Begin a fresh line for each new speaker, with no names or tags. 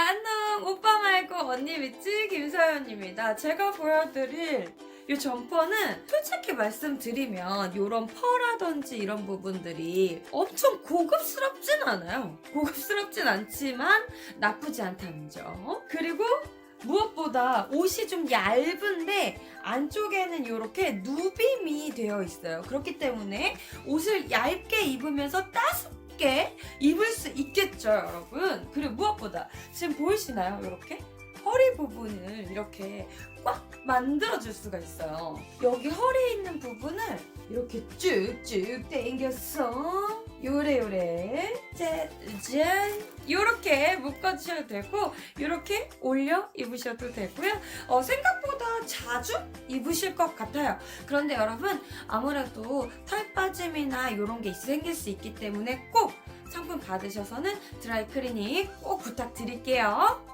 안녕 오빠 말고 언니 믿지 김서연입니다. 제가 보여드릴 이 점퍼는 솔직히 말씀드리면 이런 펄하던지 이런 부분들이 엄청 고급스럽진 않아요. 고급스럽진 않지만 나쁘지 않다는 점. 그리고 무엇보다 옷이 좀 얇은데 안쪽에는 이렇게 누빔이 되어 있어요. 그렇기 때문에 옷을 얇게 입으면서 따숩 게 입을 수 있겠죠, 여러분. 그리고 무엇보다 지금 보이시나요? 이렇게 허리 부분을 이렇게 꽉 만들어줄 수가 있어요. 여기 허리에 있는 부분을 이렇게 쭉쭉 당겨서 요래요래 짜잔 이렇게 묶어주셔도 되고 이렇게 올려 입으셔도 되고요. 어, 생각보다 자주 입으실 것 같아요. 그런데 여러분 아무래도 털 빠짐이나 이런 게 생길 수 있기 때문에 꼭 상품 받으셔서는 드라이 클리닝 꼭 부탁드릴게요.